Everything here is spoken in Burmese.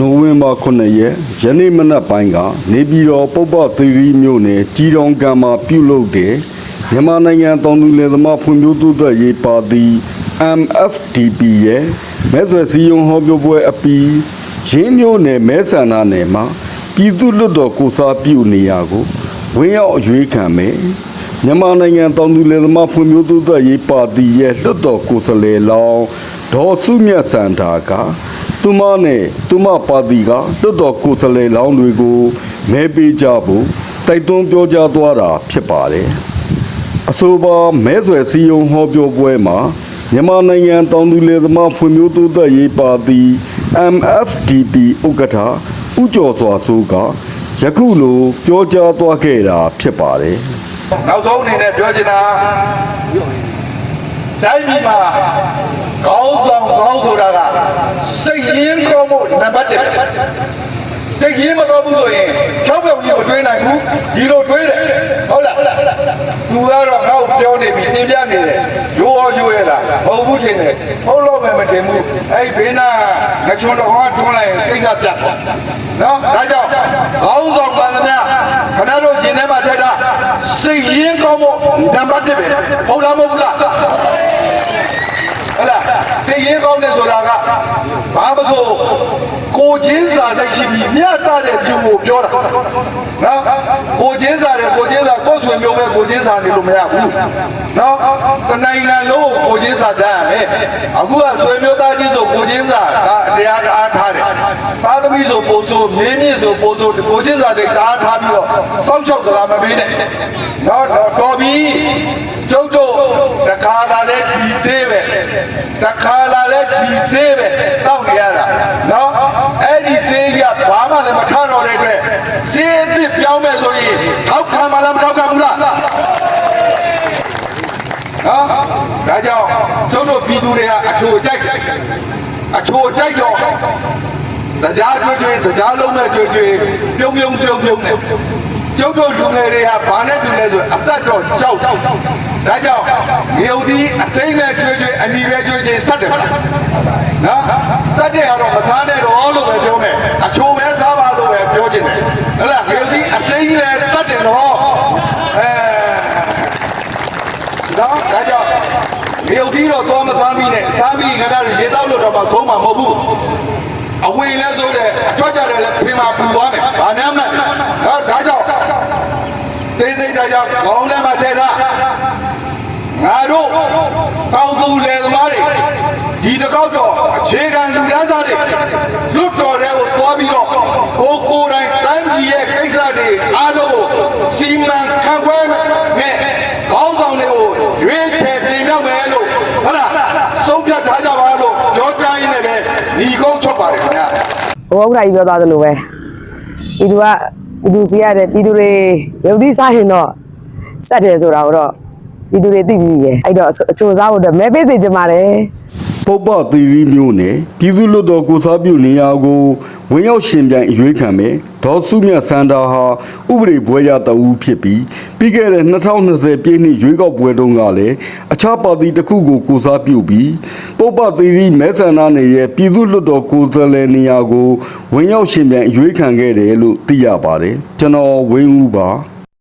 နိုဝင်ဘာ9ရက်ယနေ့မနက်ပိုင်းကနေပြည်တော်ပုပ္ပသီရိမြို့နယ်ကြီးတောင်ကံမှာပြုလုပ်တဲ့မြန်မာနိုင်ငံတောင်သူလယ်သမားဖွံ့ဖြိုးတိုးတက်ရေးပါတီ MFDP ရဲ့မဲဆွယ်စည်းရုံးဟောပြောပွဲအပြီးရင်းမြို့နယ်မဲဆန္ဒနယ်မှာပြည်သူ့လွတ်တော်ကိုစားပြုနေရာကိုဝင်းရောက်အရွေးခံမယ်မြန်မာနိုင်ငံတောင်သူလယ်သမားဖွံ့ဖြိုးတိုးတက်ရေးပါတီရဲ့လွတ်တော်ကိုယ်စားလှယ်လောင်းဒေါ်စုမြတ်စန္ဒာက သူမနဲ့သူမပါတီကတွတ်တော်ကိုယ်စားလှယ်လောင်းတွေကိုမဲပေးကြဖို့တိုက်တွန်းပြောကြားသွားတာဖြစ်ပါတယ်။အဆိုပါမဲဆွယ်စည်းရုံးဟောပြောပွဲမှာမြန်မာနိုင်ငံတောင်သူလယ်သမားဖွံ့ဖြိုးတိုးတက်ရေးပါတီ MFDP ဥက္ကဋ္ဌဦးကျော်စွာစိုးကယခုလိုပြောကြားသွားခဲ့တာဖြစ်ပါတယ်။နောက်ဆုံးအနေနဲ့ပြောချင်တာတိုင်းပြည်မှာကောင်းဆောင်ကောင်းဆိုတာကစိတ်ရင်းကောင်းဖို့ နံပါတ်1စိတ်ရင်းမကောင်းဘူးဆိုရင်ချောက်ပြောင်ကြီးမတွေးနိုင်ဘူးဒီလိုတွေးတယ်ဟုတ်လားသူကတော့ငါ့ကိုပြောနေပြီသင်ပြနေတယ်ရိုးရောရိုးရလားမဟုတ်ဘူးထင်တယ်ဟုတ်လို့ပဲမထင်ဘူးအဲ့ဘေးနာငချွန်တော်ကတွန်းလိုက်ရင်ကိစ္စပြတ်နော်ဒါကြောင့်ကောင်းဆောင်ပန်သမျှခဏတို့ကျင်ထဲမှာထက်တာစိတ်ရင်းကောင်းဖို့နံပါတ်1ပဲဟုတ်လားမဟုတ်ဘူးလားဟဲ့လားစိတ်ရင်းကောင်းတယ်ဆိုတာကဘာမဆို ကိုချင်းစာစိတ်ရှိပြီးမြတ်တဲ့ပြုကိုပြောတာနော်ကိုချင်းစာတယ်ကိုချင်းစာကိုယ်ဆွေမျိုးပဲကိုချင်းစာနေလို့မရဘူးနော်တနိုင်ငံလုံးကိုကိုချင်းစာတတ်ရမယ်အခုကဆွေမျိုးသားချင်းဆိုကိုချင်းစာကတရားအားထားတယ်သာသမီဆိုပုံဆိုမင်းမြင့်ဆိုပုံဆိုကိုချင်းစာတွေအားထားပြီးတော့စောင့်ရှောက်ကြလာမပေးနဲ့နော်တော်ပြီကျုပ်တို့တခါလာလဲဒီသေးပဲတခါလာလဲဒီသေးပဲတောက်နေရတာနော်အဲ့ဒီသေးကြီးကဘာမှလည်းမထတော့တဲ့အတွက်သေးအစ်စ် ပြောင်းမဲ့ဆိုရင်ထောက်ခံမလားမထောက်ခံဘူးလားနော်ဒါကြောင့်ကျုပ်တို့ပြည်သူတွေကအချိုကြိုက်အချိုကြိုက်တော့တရားကြွကြွတရားလုံးမဲ့ကြွကြွပြုံပြုံပြုံပြုံနဲ့ကျုပ်တို့လူငယ်တွေကဘာနဲ့တူလဲဆိုအဆက်တော့ရှောက်ဒါကြောင့်မြေဦးဒီအစိမ့်နဲ့ကြွကြွအနီပဲကြွချင်းဆက်တယ်မလားနော်ဆက်တဲ့ကတော့မသားနဲ့တော့လို့ပဲပြောမယ်အချိုပဲစားပါလို့ပဲပြောချင်တယ်ဟုတ်လားမြေဦးဒီအစိမ့်နဲ့ဆက်တယ်တော့အဲနော် ဒါကြောင့်မြေဦးဒီတော့သွားမသွားမိနဲ့စားပြီးခဏရေတောက်လို့တော့မှသုံးမှာမဟုတ်ဘူးအဝေလဲဆိုတဲ့အထွက်ကြတယ်လဲဖေးမှာပူသွားမယ်။ဘာနဲ့မှဟောဒါကြောင့်သေးသေးကြကြခေါင်းထဲမှာထည့်ထားငါတို့ကောင်းသူလယ်သမားတွေဒီတစ်ကောက်တော့အခြေခံလူတန်းစားတွေလွတ်တော်တဲ့ကိုသွားပြီးတော့ကိုကိုယ်တိုင်တိုင်းပြည်ရဲ့ကိစ္စတွေအားလုံးကိုစီမံခန့်ခွဲမဲ့ခေါင်းဆောင်တွေကိုရွေးချယ်တင်မြှောက်မယ်လို့ဟုတ်လားဆုံးဖြတ်ထားကြပါလို့ပြောကြားရင်း နဲ့ပဲညီကုန်းချုပ်ပါတယ်ခင်ဗျာဘဝဥဒ္ဓကြီးပြောသွားသလိုပဲပြည်သူကပြည်သူစီရတယ်ပြည်သူတွေရုပ်သီးစားရင်တော့စက်တယ်ဆိုတာကိုတော့ပြည်သူတွေသိပြီပဲအဲ့တော့အချိုစားဖို့အတွက်မဲပေးသိချင်ပါတယ် ပုပ္ပသီရိမျိုးနဲ့ပြည်သူ့လွတ်တော်ကိုစားပြုနေရာကိုဝင်ရောက်ရှင်ပြိုင်အရွေးခံမယ်ဒေါ်စုမြတ်စန္ဒာဟာဥပဒေဘွဲရတအူးဖြစ်ပြီးပြီးခဲ့တဲ့2020ပြည့်နှစ်ရွေးကောက်ပွဲတုန်းကလည်းအခြားပါတီတစ်ခုကိုကိုစားပြုပြီးပုပ္ပသီရိမဲဆန္ဒနယ်ရဲ့ပြည်သူ့လွတ်တော်ကိုယ်စားလှယ်နေရာကိုဝင်ရောက်ရှင်ပြိုင်အရွေးခံခဲ့တယ်လို့သိရပါတယ်ကျွန်တော်ဝင်းဦးပါ